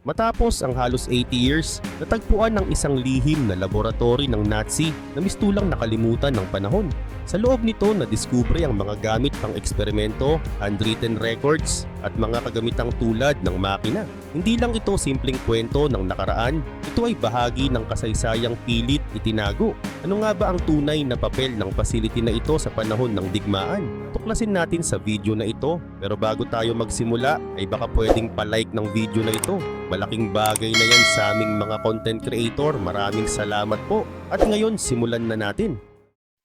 Matapos ang halos 80 years, natagpuan ng isang lihim na laboratory ng Nazi na mistulang nakalimutan ng panahon. Sa loob nito, nadiskubre ang mga gamit pang eksperimento, handwritten records, at mga kagamitang tulad ng makina. Hindi lang ito simpleng kwento ng nakaraan, ito ay bahagi ng kasaysayang pilit itinago. Ano nga ba ang tunay na papel ng facility na ito sa panahon ng digmaan? Tuklasin natin sa video na ito. Pero bago tayo magsimula, ay baka pwedeng palike ng video na ito. Malaking bagay na yan sa aming mga content creator. Maraming salamat po. At ngayon, simulan na natin.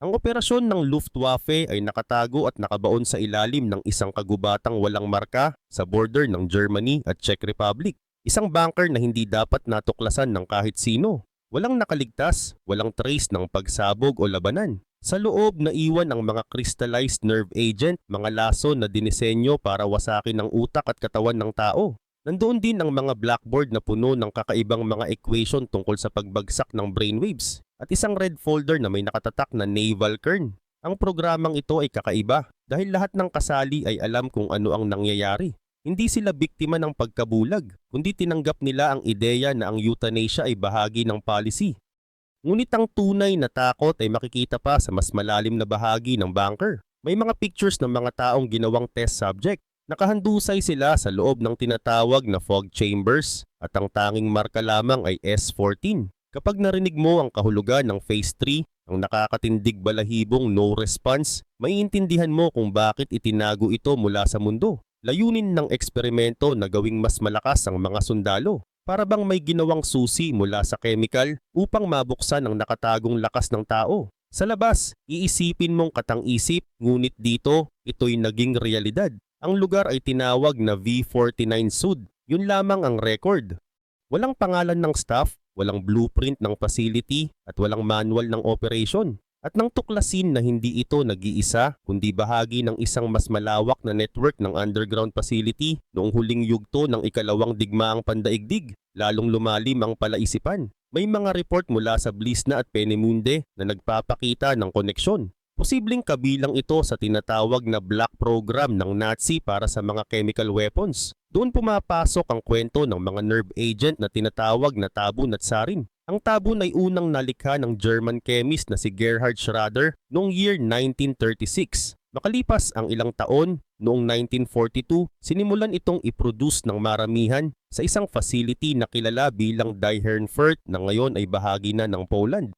Ang operasyon ng Luftwaffe ay nakatago at nakabaon sa ilalim ng isang kagubatang walang marka sa border ng Germany at Czech Republic. Isang bunker na hindi dapat natuklasan ng kahit sino. Walang nakaligtas, walang trace ng pagsabog o labanan. Sa loob naiwan ang mga crystallized nerve agent, mga laso na dinisenyo para wasakin ang utak at katawan ng tao. Nandoon din ang mga blackboard na puno ng kakaibang mga equation tungkol sa pagbagsak ng brainwaves at isang red folder na may nakatatak na naval kern. Ang programang ito ay kakaiba dahil lahat ng kasali ay alam kung ano ang nangyayari. Hindi sila biktima ng pagkabulag, kundi tinanggap nila ang ideya na ang euthanasia ay bahagi ng policy. Ngunit ang tunay na takot ay makikita pa sa mas malalim na bahagi ng bunker. May mga pictures ng mga taong ginawang test subject. Nakahandusay sila sa loob ng tinatawag na fog chambers at ang tanging marka lamang ay S14. Kapag narinig mo ang kahulugan ng Phase 3, ang nakakatindig balahibong no response, maiintindihan mo kung bakit itinago ito mula sa mundo. Layunin ng eksperimento na gawing mas malakas ang mga sundalo para bang may ginawang susi mula sa chemical upang mabuksan ang nakatagong lakas ng tao. Sa labas, iisipin mong katang-isip, ngunit dito, ito'y naging realidad. Ang lugar ay tinawag na V49 Sud. Yun lamang ang record. Walang pangalan ng staff, walang blueprint ng facility, at walang manual ng operation. At nang tuklasin na hindi ito nag-iisa, kundi bahagi ng isang mas malawak na network ng underground facility noong huling yugto ng ikalawang digmaang pandaigdig, lalong lumalim ang palaisipan. May mga report mula sa Blisna at Penemunde na nagpapakita ng koneksyon. Posibleng kabilang ito sa tinatawag na black program ng Nazi para sa mga chemical weapons. Doon pumapasok ang kwento ng mga nerve agent na tinatawag na tabun at sarin. Ang tabun ay unang nalikha ng German chemist na si Gerhard Schrader noong year 1936. Makalipas ang ilang taon, noong 1942, sinimulan itong iproduce ng maramihan sa isang facility na kilala bilang Die Herrenfurt na ngayon ay bahagi na ng Poland.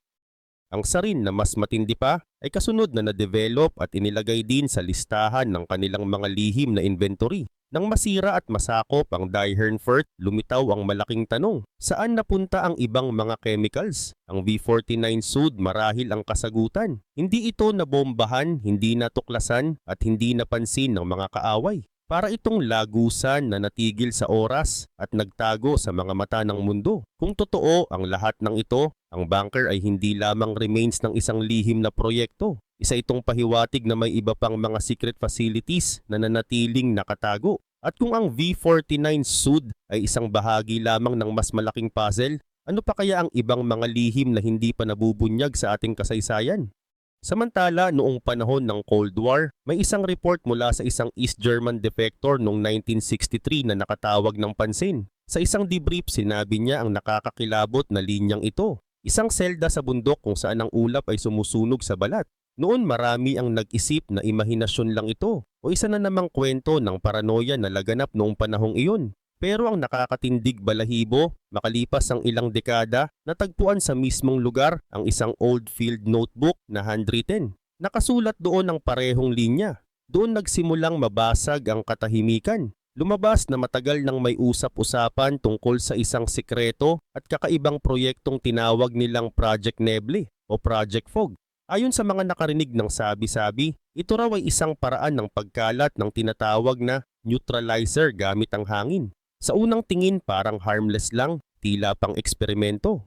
Ang sarin na mas matindi pa ay kasunod na na-develop at inilagay din sa listahan ng kanilang mga lihim na inventory. Nang masira at masakop ang Die Herrenfurt, lumitaw ang malaking tanong, saan napunta ang ibang mga chemicals? Ang V49 Sud marahil ang kasagutan. Hindi ito nabombahan, hindi natuklasan at hindi napansin ng mga kaaway. Para itong lagusan na natigil sa oras at nagtago sa mga mata ng mundo. Kung totoo ang lahat ng ito, ang bunker ay hindi lamang remains ng isang lihim na proyekto. Isa itong pahiwatig na may iba pang mga secret facilities na nanatiling nakatago. At kung ang V49 Sud ay isang bahagi lamang ng mas malaking puzzle, ano pa kaya ang ibang mga lihim na hindi pa nabubunyag sa ating kasaysayan? Samantala, noong panahon ng Cold War, may isang report mula sa isang East German defector noong 1963 na nakatawag ng pansin. Sa isang debrief, sinabi niya ang nakakakilabot na linyang ito. Isang selda sa bundok kung saan ang ulap ay sumusunog sa balat. Noon marami ang nag-isip na imahinasyon lang ito o isa na namang kwento ng paranoia na laganap noong panahong iyon. Pero ang nakakatindig balahibo, makalipas ang ilang dekada, natagpuan sa mismong lugar ang isang old field notebook na handwritten. Nakasulat doon ang parehong linya. Doon nagsimulang mabasag ang katahimikan. Lumabas na matagal nang may usap-usapan tungkol sa isang sikreto at kakaibang proyektong tinawag nilang Project Neble o Project Fog. Ayon sa mga nakarinig ng sabi-sabi, ito raw ay isang paraan ng pagkalat ng tinatawag na neutralizer gamit ang hangin. Sa unang tingin parang harmless lang, tila pang eksperimento.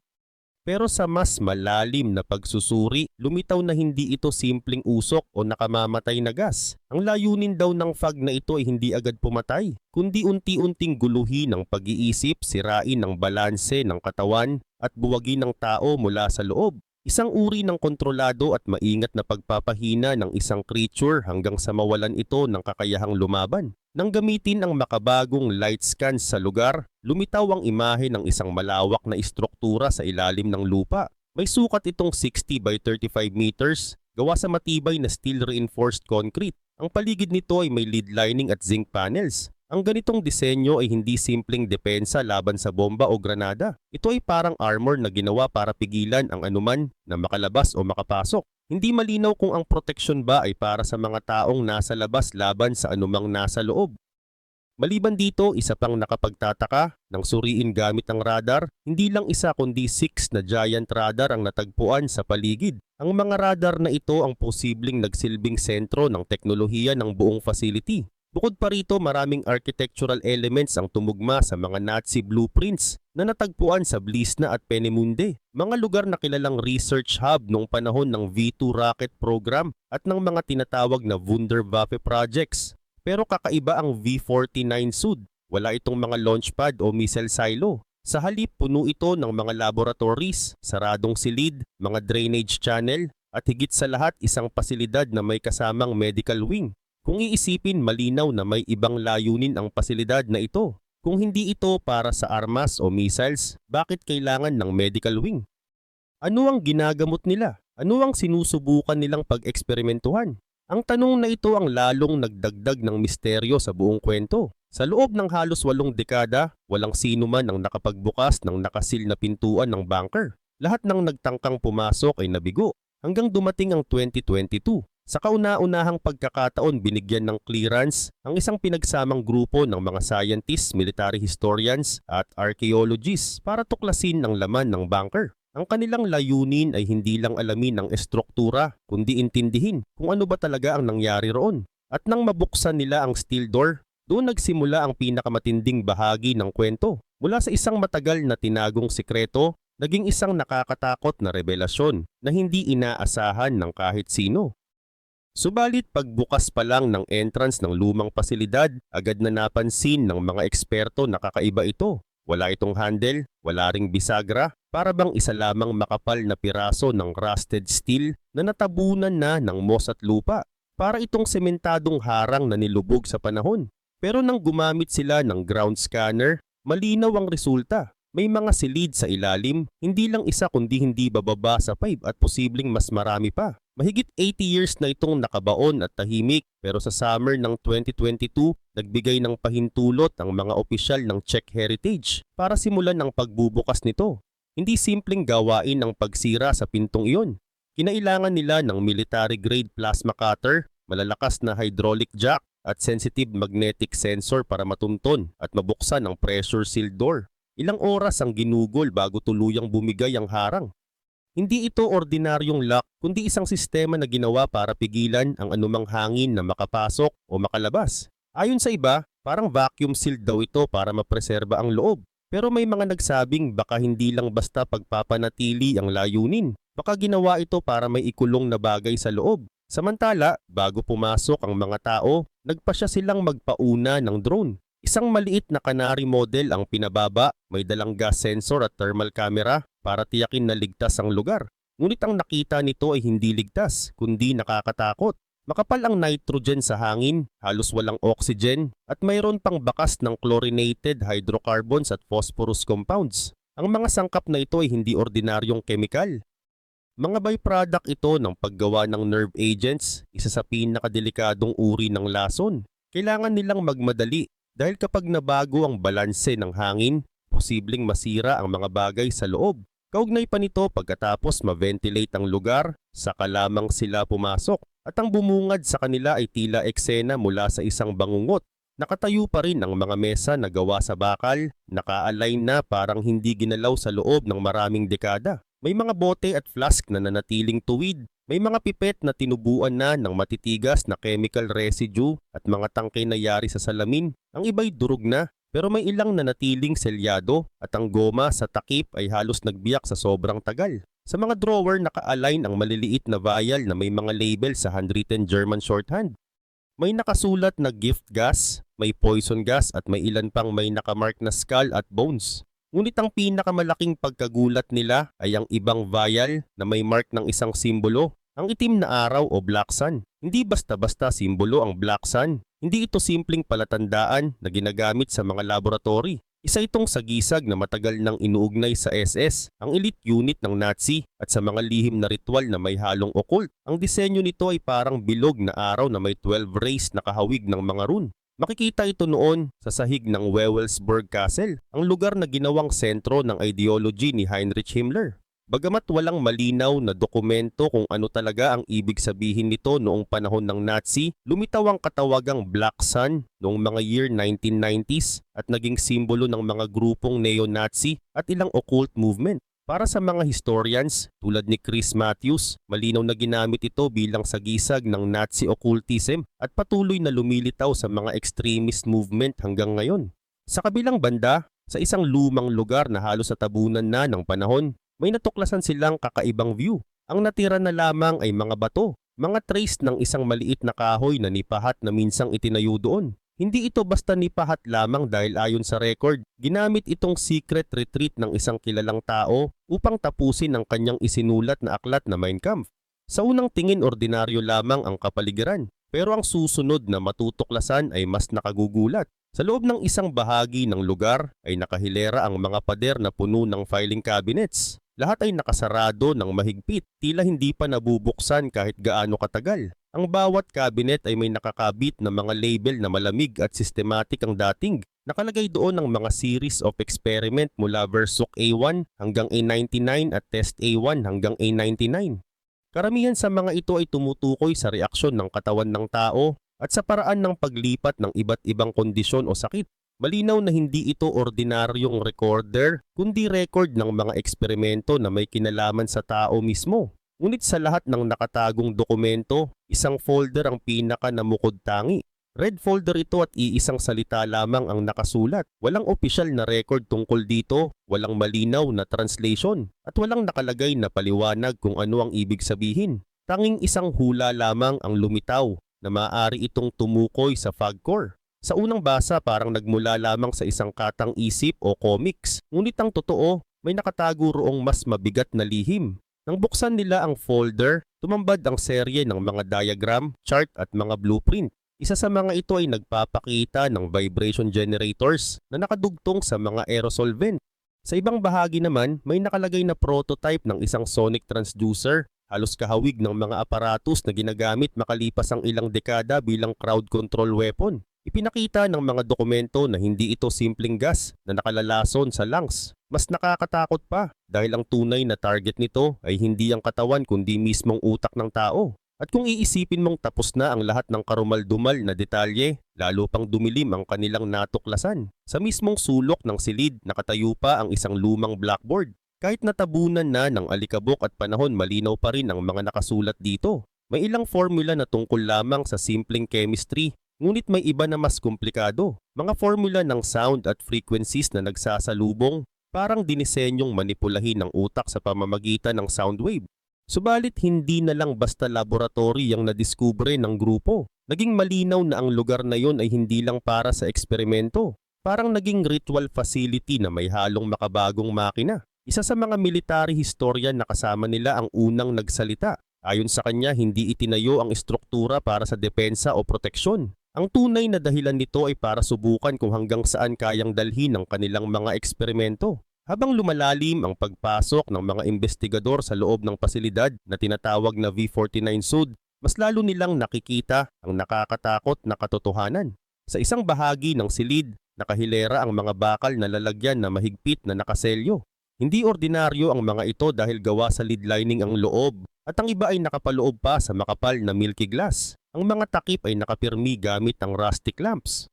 Pero sa mas malalim na pagsusuri, lumitaw na hindi ito simpleng usok o nakamamatay na gas. Ang layunin daw ng fog na ito ay hindi agad pumatay, kundi unti-unting guluhin ng pag-iisip, sirain ng balanse ng katawan at buwagin ng tao mula sa loob. Isang uri ng kontrolado at maingat na pagpapahina ng isang creature hanggang sa mawalan ito ng kakayahang lumaban. Nang gamitin ang makabagong light scan sa lugar, lumitaw ang imahe ng isang malawak na istruktura sa ilalim ng lupa. May sukat itong 60 by 35 meters, gawa sa matibay na steel reinforced concrete. Ang paligid nito ay may lead lining at zinc panels. Ang ganitong disenyo ay hindi simpleng depensa laban sa bomba o granada. Ito ay parang armor na ginawa para pigilan ang anuman na makalabas o makapasok. Hindi malinaw kung ang proteksyon ba ay para sa mga taong nasa labas laban sa anumang nasa loob. Maliban dito, isa pang nakapagtataka nang suriin gamit ang radar, hindi lang isa kundi 6 na giant radar ang natagpuan sa paligid. Ang mga radar na ito ang posibleng nagsilbing sentro ng teknolohiya ng buong facility. Bukod pa rito, maraming architectural elements ang tumugma sa mga Nazi blueprints na natagpuan sa Blisna at Penemunde, mga lugar na kilalang research hub noong panahon ng V2 rocket program at ng mga tinatawag na Wunderwaffe projects. Pero kakaiba ang V-49 Sud. Wala itong mga launchpad o missile silo. Sa halip, puno ito ng mga laboratories, saradong silid, mga drainage channel, at higit sa lahat isang pasilidad na may kasamang medical wing. Kung iisipin, malinaw na may ibang layunin ang pasilidad na ito. Kung hindi ito para sa armas o missiles, bakit kailangan ng medical wing? Ano ang ginagamot nila? Ano ang sinusubukan nilang pag-eksperimentuhan? Ang tanong na ito ang lalong nagdagdag ng misteryo sa buong kwento. Sa loob ng halos walong dekada, walang sino man ang nakapagbukas ng nakasil na pintuan ng bunker. Lahat ng nagtangkang pumasok ay nabigo hanggang dumating ang 2022. Sa kauna-unahang pagkakataon binigyan ng clearance ang isang pinagsamang grupo ng mga scientists, military historians at archaeologists para tuklasin ang laman ng bunker. Ang kanilang layunin ay hindi lang alamin ang estruktura, kundi intindihin kung ano ba talaga ang nangyari roon. At nang mabuksan nila ang steel door, doon nagsimula ang pinakamatinding bahagi ng kwento. Mula sa isang matagal na tinagong sikreto, naging isang nakakatakot na revelasyon na hindi inaasahan ng kahit sino. Subalit pagbukas pa lang ng entrance ng lumang pasilidad, agad na napansin ng mga eksperto na kakaiba ito. Wala itong handle, wala ring bisagra, para bang isa lamang makapal na piraso ng rusted steel na natabunan na ng moss at lupa. Para itong sementadong harang na nilubog sa panahon. Pero nang gumamit sila ng ground scanner, malinaw ang resulta. May mga silid sa ilalim, hindi lang isa kundi hindi bababa sa 5 at posibleng mas marami pa. Mahigit 80 years na itong nakabaon at tahimik pero sa summer ng 2022, nagbigay ng pahintulot ang mga opisyal ng Czech Heritage para simulan ang pagbubukas nito. Hindi simpleng gawain ang pagsira sa pintong iyon. Kinailangan nila ng military-grade plasma cutter, malalakas na hydraulic jack at sensitive magnetic sensor para matunton at mabuksan ang pressure sealed door. Ilang oras ang ginugol bago tuluyang bumigay ang harang. Hindi ito ordinaryong lock kundi isang sistema na ginawa para pigilan ang anumang hangin na makapasok o makalabas. Ayon sa iba, parang vacuum sealed daw ito para mapreserba ang loob. Pero may mga nagsabing baka hindi lang basta pagpapanatili ang layunin. Baka ginawa ito para may ikulong na bagay sa loob. Samantala, bago pumasok ang mga tao, nagpa siya silang magpauna ng drone. Isang maliit na canary model ang pinababa, may dalang gas sensor at thermal camera para tiyakin na ligtas ang lugar. Ngunit ang nakita nito ay hindi ligtas, kundi nakakatakot. Makapal ang nitrogen sa hangin, halos walang oxygen, at mayroon pang bakas ng chlorinated hydrocarbons at phosphorus compounds. Ang mga sangkap na ito ay hindi ordinaryong kemikal. Mga byproduct ito ng paggawa ng nerve agents, isa sa pinakadelikadong uri ng lason. Kailangan nilang magmadali dahil kapag nabago ang balanse ng hangin, posibleng masira ang mga bagay sa loob. Kaugnay pa nito pagkatapos ma-ventilate ang lugar, saka lamang sila pumasok at ang bumungad sa kanila ay tila eksena mula sa isang bangungot. Nakatayo pa rin ang mga mesa na gawa sa bakal, naka-align na parang hindi ginalaw sa loob ng maraming dekada. May mga bote at flask na nanatiling tuwid. May mga pipet na tinubuan na ng matitigas na chemical residue at mga tangke na yari sa salamin. Ang iba'y durog na pero may ilang nanatiling selyado at ang goma sa takip ay halos nagbiyak sa sobrang tagal. Sa mga drawer naka-align ang maliliit na vial na may mga label sa handwritten German shorthand. May nakasulat na gift gas, may poison gas at may ilan pang may nakamark na skull at bones. Ngunit ang pinakamalaking pagkagulat nila ay ang ibang vial na may mark ng isang simbolo, ang itim na araw o black sun. Hindi basta-basta simbolo ang Black Sun. Hindi ito simpleng palatandaan na ginagamit sa mga laboratory. Isa itong sagisag na matagal nang inuugnay sa SS, ang elite unit ng Nazi at sa mga lihim na ritual na may halong occult. Ang disenyo nito ay parang bilog na araw na may 12 rays na kahawig ng mga rune. Makikita ito noon sa sahig ng Wewelsburg Castle, ang lugar na ginawang sentro ng ideology ni Heinrich Himmler. Bagamat walang malinaw na dokumento kung ano talaga ang ibig sabihin nito noong panahon ng Nazi, lumitaw ang katawagang Black Sun noong mga year 1990s at naging simbolo ng mga grupong neo-Nazi at ilang occult movement. Para sa mga historians tulad ni Chris Matthews, malinaw na ginamit ito bilang sagisag ng Nazi occultism at patuloy na lumilitaw sa mga extremist movement hanggang ngayon. Sa kabilang banda, sa isang lumang lugar na halos sa tabunan na ng panahon, may natuklasan silang kakaibang view. Ang natira na lamang ay mga bato, mga trace ng isang maliit na kahoy na nipahat na minsang itinayo doon. Hindi ito basta nipahat lamang dahil ayon sa record, ginamit itong secret retreat ng isang kilalang tao upang tapusin ang kanyang isinulat na aklat na Mein Kampf. Sa unang tingin ordinaryo lamang ang kapaligiran, pero ang susunod na matutuklasan ay mas nakagugulat. Sa loob ng isang bahagi ng lugar ay nakahilera ang mga pader na puno ng filing cabinets. Lahat ay nakasarado ng mahigpit, tila hindi pa nabubuksan kahit gaano katagal. Ang bawat cabinet ay may nakakabit na mga label na malamig at systematic ang dating. Nakalagay doon ang mga series of experiment mula Versuk A1 hanggang A99 at Test A1 hanggang A99. Karamihan sa mga ito ay tumutukoy sa reaksyon ng katawan ng tao at sa paraan ng paglipat ng iba't ibang kondisyon o sakit. Malinaw na hindi ito ordinaryong recorder, kundi record ng mga eksperimento na may kinalaman sa tao mismo. Ngunit sa lahat ng nakatagong dokumento, isang folder ang pinaka namukod tangi. Red folder ito at iisang salita lamang ang nakasulat. Walang opisyal na record tungkol dito, walang malinaw na translation, at walang nakalagay na paliwanag kung ano ang ibig sabihin. Tanging isang hula lamang ang lumitaw na maaari itong tumukoy sa Fagcore. Sa unang basa parang nagmula lamang sa isang katang isip o comics, ngunit ang totoo, may nakatago roong mas mabigat na lihim. Nang buksan nila ang folder, tumambad ang serye ng mga diagram, chart at mga blueprint. Isa sa mga ito ay nagpapakita ng vibration generators na nakadugtong sa mga aerosol vent. Sa ibang bahagi naman, may nakalagay na prototype ng isang sonic transducer, halos kahawig ng mga aparatus na ginagamit makalipas ang ilang dekada bilang crowd control weapon. Ipinakita ng mga dokumento na hindi ito simpleng gas na nakalalason sa lungs. Mas nakakatakot pa dahil ang tunay na target nito ay hindi ang katawan kundi mismong utak ng tao. At kung iisipin mong tapos na ang lahat ng karumal-dumal na detalye, lalo pang dumilim ang kanilang natuklasan. Sa mismong sulok ng silid, nakatayo pa ang isang lumang blackboard. Kahit natabunan na ng alikabok at panahon, malinaw pa rin ang mga nakasulat dito. May ilang formula na tungkol lamang sa simpleng chemistry Ngunit may iba na mas komplikado. Mga formula ng sound at frequencies na nagsasalubong parang dinisenyong manipulahin ng utak sa pamamagitan ng sound wave. Subalit hindi na lang basta laboratory ang nadiskubre ng grupo. Naging malinaw na ang lugar na yon ay hindi lang para sa eksperimento. Parang naging ritual facility na may halong makabagong makina. Isa sa mga military historian na kasama nila ang unang nagsalita. Ayon sa kanya, hindi itinayo ang estruktura para sa depensa o proteksyon. Ang tunay na dahilan nito ay para subukan kung hanggang saan kayang dalhin ng kanilang mga eksperimento. Habang lumalalim ang pagpasok ng mga investigador sa loob ng pasilidad na tinatawag na V49 Sud, mas lalo nilang nakikita ang nakakatakot na katotohanan. Sa isang bahagi ng silid, nakahilera ang mga bakal na lalagyan na mahigpit na nakaselyo. Hindi ordinaryo ang mga ito dahil gawa sa lid lining ang loob at ang iba ay nakapaloob pa sa makapal na milky glass. Ang mga takip ay nakapirmi gamit ang rustic lamps.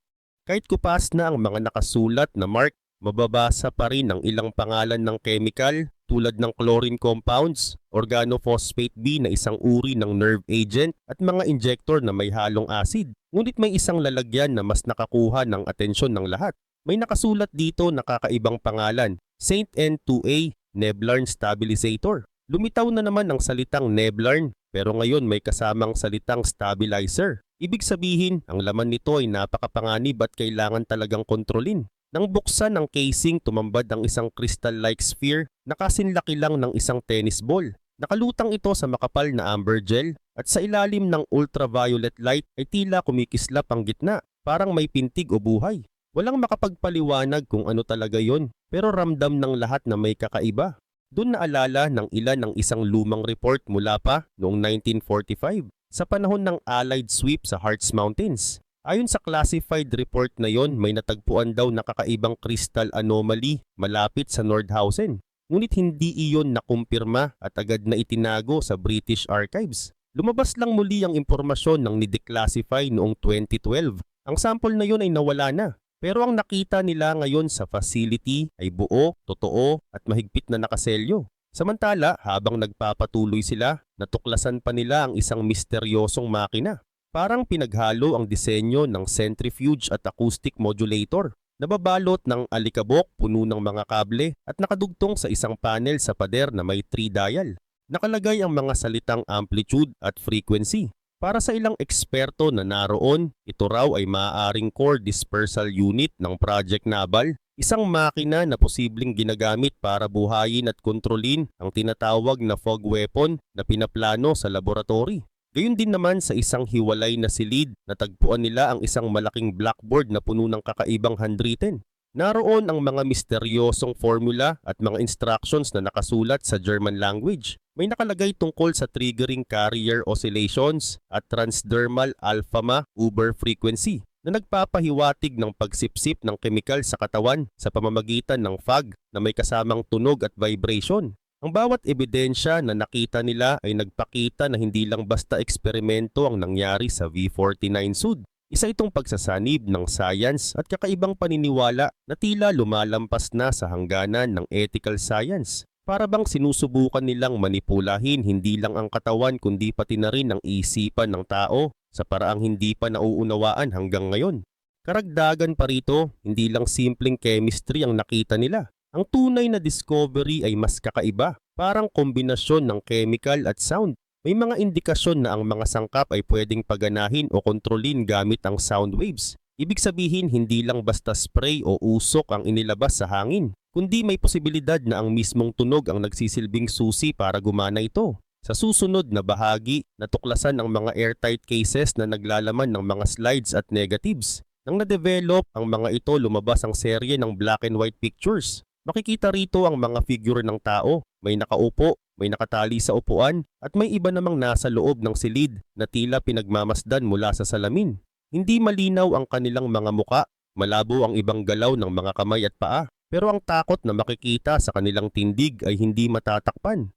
Kahit kupas na ang mga nakasulat na mark, mababasa pa rin ang ilang pangalan ng chemical tulad ng chlorine compounds, organophosphate B na isang uri ng nerve agent at mga injector na may halong acid. Ngunit may isang lalagyan na mas nakakuha ng atensyon ng lahat. May nakasulat dito na kakaibang pangalan, Saint N2A Neblarn Stabilizator. Lumitaw na naman ang salitang Neblarn pero ngayon may kasamang salitang stabilizer. Ibig sabihin, ang laman nito ay napakapanganib at kailangan talagang kontrolin. Nang buksan ang casing, tumambad ang isang crystal-like sphere na kasinlaki lang ng isang tennis ball. Nakalutang ito sa makapal na amber gel at sa ilalim ng ultraviolet light ay tila kumikislap ang gitna, parang may pintig o buhay. Walang makapagpaliwanag kung ano talaga yon, pero ramdam ng lahat na may kakaiba. Doon naalala ng ilan ng isang lumang report mula pa noong 1945 sa panahon ng Allied sweep sa Harz Mountains. Ayon sa classified report na yon, may natagpuan daw na kakaibang crystal anomaly malapit sa Nordhausen. Ngunit hindi iyon nakumpirma at agad na itinago sa British Archives. Lumabas lang muli ang impormasyon ng nideclassify noong 2012. Ang sample na yon ay nawala na. Pero ang nakita nila ngayon sa facility ay buo, totoo at mahigpit na nakaselyo. Samantala, habang nagpapatuloy sila, natuklasan pa nila ang isang misteryosong makina. Parang pinaghalo ang disenyo ng centrifuge at acoustic modulator. Nababalot ng alikabok, puno ng mga kable at nakadugtong sa isang panel sa pader na may 3 dial. Nakalagay ang mga salitang amplitude at frequency. Para sa ilang eksperto na naroon, ito raw ay maaaring core dispersal unit ng Project Naval, isang makina na posibleng ginagamit para buhayin at kontrolin ang tinatawag na fog weapon na pinaplano sa laboratory. Gayun din naman sa isang hiwalay na silid, natagpuan nila ang isang malaking blackboard na puno ng kakaibang handwritten. Naroon ang mga misteryosong formula at mga instructions na nakasulat sa German language. May nakalagay tungkol sa triggering carrier oscillations at transdermal alpha-ma uber frequency na nagpapahiwatig ng pagsipsip ng kemikal sa katawan sa pamamagitan ng fog na may kasamang tunog at vibration. Ang bawat ebidensya na nakita nila ay nagpakita na hindi lang basta eksperimento ang nangyari sa V49 Sud. Isa itong pagsasanib ng science at kakaibang paniniwala na tila lumalampas na sa hangganan ng ethical science. Para bang sinusubukan nilang manipulahin hindi lang ang katawan kundi pati na rin ang isipan ng tao sa paraang hindi pa nauunawaan hanggang ngayon. Karagdagan pa rito, hindi lang simpleng chemistry ang nakita nila. Ang tunay na discovery ay mas kakaiba, parang kombinasyon ng chemical at sound. May mga indikasyon na ang mga sangkap ay pwedeng paganahin o kontrolin gamit ang sound waves. Ibig sabihin hindi lang basta spray o usok ang inilabas sa hangin, kundi may posibilidad na ang mismong tunog ang nagsisilbing susi para gumana ito. Sa susunod na bahagi, natuklasan ang mga airtight cases na naglalaman ng mga slides at negatives. Nang na-develop ang mga ito, lumabas ang serye ng black and white pictures. Makikita rito ang mga figure ng tao, may nakaupo, may nakatali sa upuan, at may iba namang nasa loob ng silid na tila pinagmamasdan mula sa salamin. Hindi malinaw ang kanilang mga muka, malabo ang ibang galaw ng mga kamay at paa, pero ang takot na makikita sa kanilang tindig ay hindi matatakpan.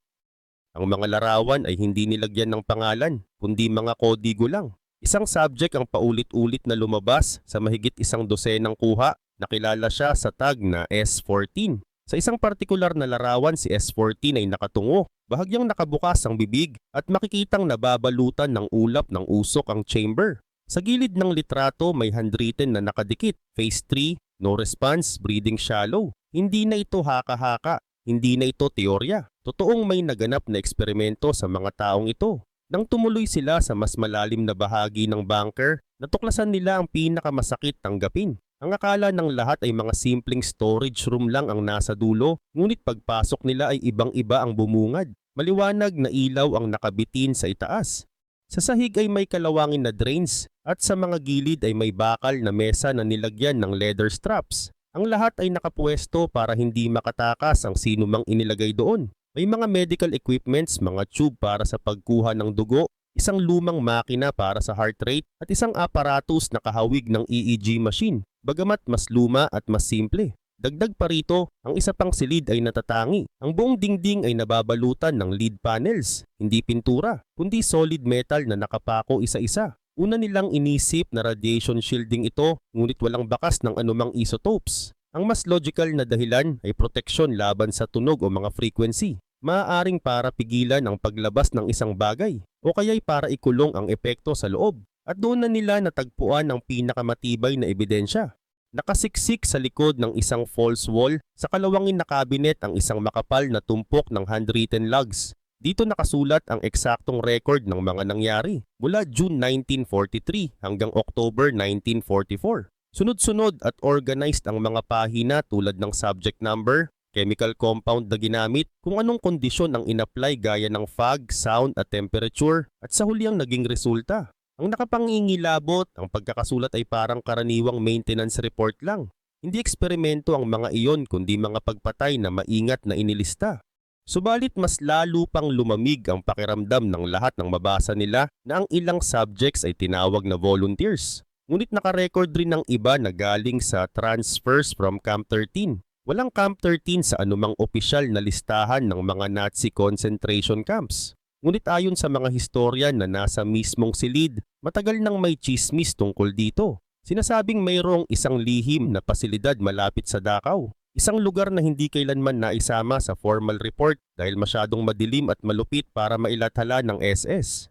Ang mga larawan ay hindi nilagyan ng pangalan, kundi mga kodigo lang. Isang subject ang paulit-ulit na lumabas sa mahigit isang dosenang kuha. Nakilala siya sa tag na S14. Sa isang partikular na larawan si S14 ay nakatungo. Bahagyang nakabukas ang bibig at makikitang nababalutan ng ulap ng usok ang chamber. Sa gilid ng litrato may handwritten na nakadikit. Phase 3, no response, breathing shallow. Hindi na ito haka-haka. Hindi na ito teorya. Totoong may naganap na eksperimento sa mga taong ito. Nang tumuloy sila sa mas malalim na bahagi ng bunker, natuklasan nila ang pinakamasakit tanggapin. Ang akala ng lahat ay mga simpleng storage room lang ang nasa dulo, ngunit pagpasok nila ay ibang-iba ang bumungad. Maliwanag na ilaw ang nakabitin sa itaas. Sa sahig ay may kalawangin na drains at sa mga gilid ay may bakal na mesa na nilagyan ng leather straps. Ang lahat ay nakapwesto para hindi makatakas ang sino mang inilagay doon. May mga medical equipments, mga tube para sa pagkuha ng dugo, isang lumang makina para sa heart rate at isang aparatus na kahawig ng EEG machine. Bagamat mas luma at mas simple. Dagdag pa rito, ang isa pang silid ay natatangi. Ang buong dingding ay nababalutan ng lead panels, hindi pintura, kundi solid metal na nakapako isa-isa. Una nilang inisip na radiation shielding ito, ngunit walang bakas ng anumang isotopes. Ang mas logical na dahilan ay proteksyon laban sa tunog o mga frequency. Maaaring para pigilan ang paglabas ng isang bagay o kaya'y para ikulong ang epekto sa loob. At doon na nila natagpuan ang pinakamatibay na ebidensya. Nakasiksik sa likod ng isang false wall, sa kalawangin na cabinet ang isang makapal na tumpok ng handwritten logs. Dito nakasulat ang eksaktong record ng mga nangyari mula June 1943 hanggang October 1944. Sunod-sunod at organized ang mga pahina tulad ng subject number, chemical compound na ginamit, kung anong kondisyon ang inapply gaya ng fog, sound at temperature, at sa huli ang naging resulta. Ang nakapangingilabot, ang pagkakasulat ay parang karaniwang maintenance report lang. Hindi eksperimento ang mga iyon kundi mga pagpatay na maingat na inilista. Subalit mas lalo pang lumamig ang pakiramdam ng lahat ng mabasa nila na ang ilang subjects ay tinawag na volunteers. Ngunit nakarecord rin ng iba na galing sa transfers from Camp 13. Walang Camp 13 sa anumang opisyal na listahan ng mga Nazi concentration camps. Ngunit ayon sa mga historian na nasa mismong silid, matagal nang may chismis tungkol dito. Sinasabing mayroong isang lihim na pasilidad malapit sa Dachau. Isang lugar na hindi kailanman naisama sa formal report dahil masyadong madilim at malupit para mailathala ng SS.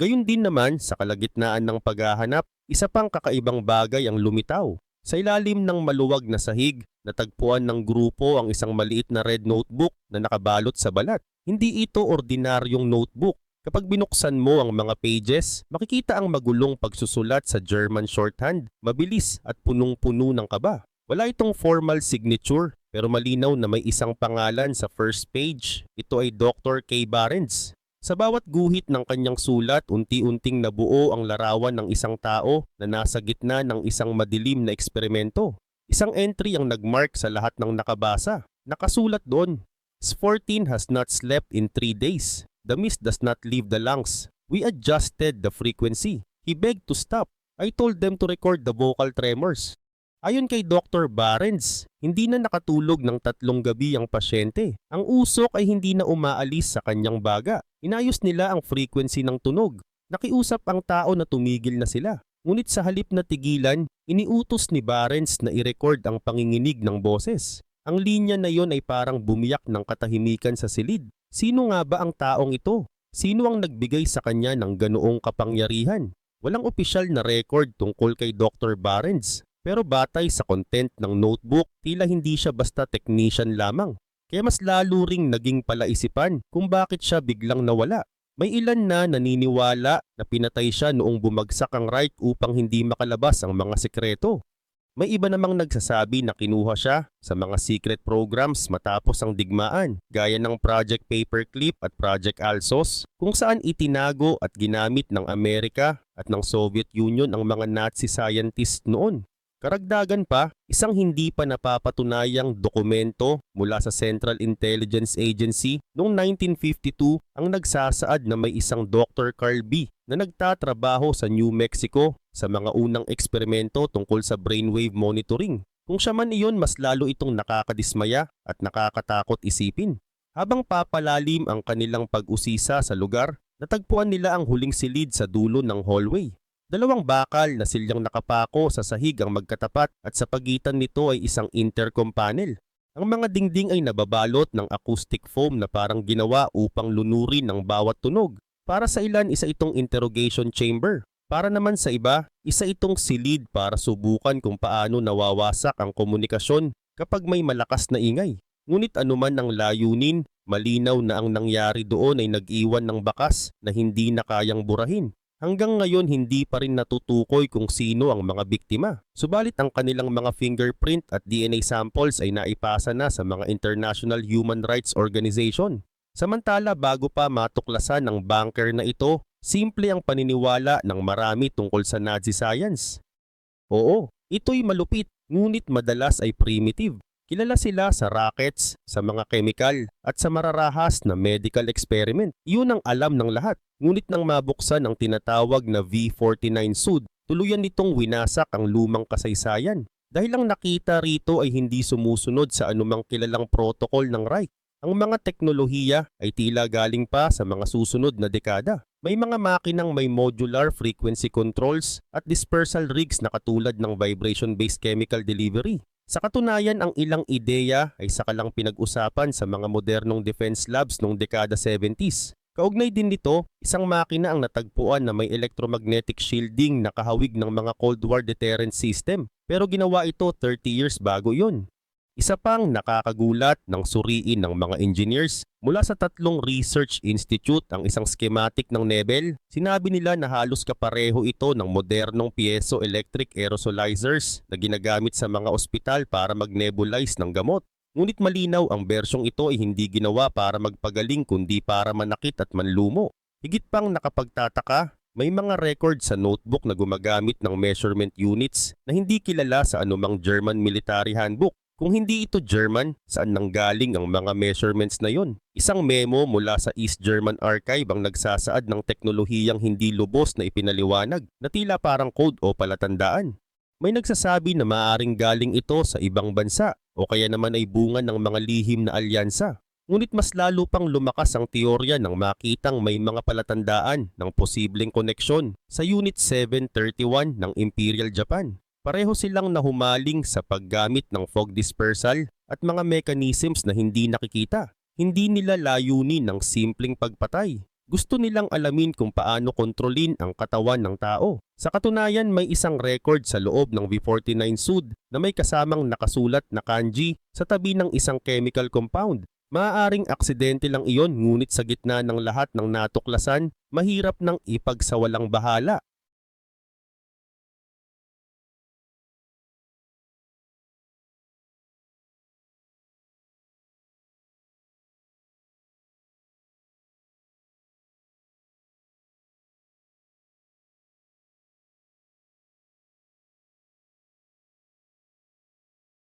Gayun din naman sa kalagitnaan ng paghahanap, isa pang kakaibang bagay ang lumitaw. Sa ilalim ng maluwag na sahig, natagpuan ng grupo ang isang maliit na red notebook na nakabalot sa balat. Hindi ito ordinaryong notebook. Kapag binuksan mo ang mga pages, makikita ang magulong pagsusulat sa German shorthand, mabilis at punong-puno ng kaba. Wala itong formal signature pero malinaw na may isang pangalan sa first page. Ito ay Dr. K. Barents. Sa bawat guhit ng kanyang sulat, unti-unting nabuo ang larawan ng isang tao na nasa gitna ng isang madilim na eksperimento. Isang entry ang nagmark sa lahat ng nakabasa. Nakasulat doon, S14 has not slept in three days. The mist does not leave the lungs. We adjusted the frequency. He begged to stop. I told them to record the vocal tremors. Ayon kay Dr. Barents, hindi na nakatulog ng tatlong gabi ang pasyente. Ang usok ay hindi na umaalis sa kanyang baga. Inayos nila ang frequency ng tunog. Nakiusap ang tao na tumigil na sila. Ngunit sa halip na tigilan, iniutos ni Barents na i-record ang panginginig ng boses. Ang linya na yon ay parang bumiyak ng katahimikan sa silid. Sino nga ba ang taong ito? Sino ang nagbigay sa kanya ng ganoong kapangyarihan? Walang opisyal na record tungkol kay Dr. Barents pero batay sa content ng notebook, tila hindi siya basta technician lamang. Kaya mas lalo ring naging palaisipan kung bakit siya biglang nawala. May ilan na naniniwala na pinatay siya noong bumagsak ang Reich upang hindi makalabas ang mga sekreto. May iba namang nagsasabi na kinuha siya sa mga secret programs matapos ang digmaan, gaya ng Project Paperclip at Project Alsos, kung saan itinago at ginamit ng Amerika at ng Soviet Union ang mga Nazi scientists noon. Karagdagan pa, isang hindi pa napapatunayang dokumento mula sa Central Intelligence Agency noong 1952 ang nagsasaad na may isang Dr. Carl B. na nagtatrabaho sa New Mexico sa mga unang eksperimento tungkol sa brainwave monitoring. Kung siya man iyon, mas lalo itong nakakadismaya at nakakatakot isipin. Habang papalalim ang kanilang pag-usisa sa lugar, natagpuan nila ang huling silid sa dulo ng hallway. Dalawang bakal na silyang nakapako sa sahig ang magkatapat at sa pagitan nito ay isang intercom panel. Ang mga dingding ay nababalot ng acoustic foam na parang ginawa upang lunurin ng bawat tunog. Para sa ilan, isa itong interrogation chamber. Para naman sa iba, isa itong silid para subukan kung paano nawawasak ang komunikasyon kapag may malakas na ingay. Ngunit anuman ang layunin, malinaw na ang nangyari doon ay nag-iwan ng bakas na hindi na kayang burahin. Hanggang ngayon hindi pa rin natutukoy kung sino ang mga biktima. Subalit ang kanilang mga fingerprint at DNA samples ay naipasa na sa mga international human rights organization. Samantala bago pa matuklasan ng banker na ito, simple ang paniniwala ng marami tungkol sa Nazi science. Oo, ito'y malupit, ngunit madalas ay primitive. Kilala sila sa rockets, sa mga chemical, at sa mararahas na medical experiment. Iyon ang alam ng lahat. Ngunit nang mabuksan ang tinatawag na V49 Sud, tuluyan nitong winasak ang lumang kasaysayan. Dahil ang nakita rito ay hindi sumusunod sa anumang kilalang protocol ng Reich. Ang mga teknolohiya ay tila galing pa sa mga susunod na dekada. May mga makinang may modular frequency controls at dispersal rigs na katulad ng vibration-based chemical delivery. Sa katunayan, ang ilang ideya ay sakalang pinag-usapan sa mga modernong defense labs noong dekada 70s. Kaugnay din nito, isang makina ang natagpuan na may electromagnetic shielding na kahawig ng mga Cold War deterrent system. Pero ginawa ito 30 years bago yon. Isa pang nakakagulat ng suriin ng mga engineers mula sa tatlong research institute ang isang schematic ng Nebel. Sinabi nila na halos kapareho ito ng modernong piezo-electric aerosolizers na ginagamit sa mga ospital para mag-nebulize ng gamot. Ngunit malinaw ang bersyong ito ay hindi ginawa para magpagaling kundi para manakit at manlumo. Higit pang nakapagtataka, may mga record sa notebook na gumagamit ng measurement units na hindi kilala sa anumang German military handbook. Kung hindi ito German, saan nanggaling ang mga measurements na yon? Isang memo mula sa East German Archive ang nagsasaad ng teknolohiyang hindi lubos na ipinaliwanag na tila parang code o palatandaan. May nagsasabi na maaring galing ito sa ibang bansa o kaya naman ay bunga ng mga lihim na alyansa. Ngunit mas lalo pang lumakas ang teorya ng makitang may mga palatandaan ng posibleng koneksyon sa Unit 731 ng Imperial Japan. Pareho silang nahumaling sa paggamit ng fog dispersal at mga mechanisms na hindi nakikita. Hindi nila layunin ng simpleng pagpatay. Gusto nilang alamin kung paano kontrolin ang katawan ng tao. Sa katunayan, may isang record sa loob ng V49 Sud na may kasamang nakasulat na kanji sa tabi ng isang chemical compound. Maaaring aksidente lang iyon ngunit sa gitna ng lahat ng natuklasan, mahirap nang ipagsawalang bahala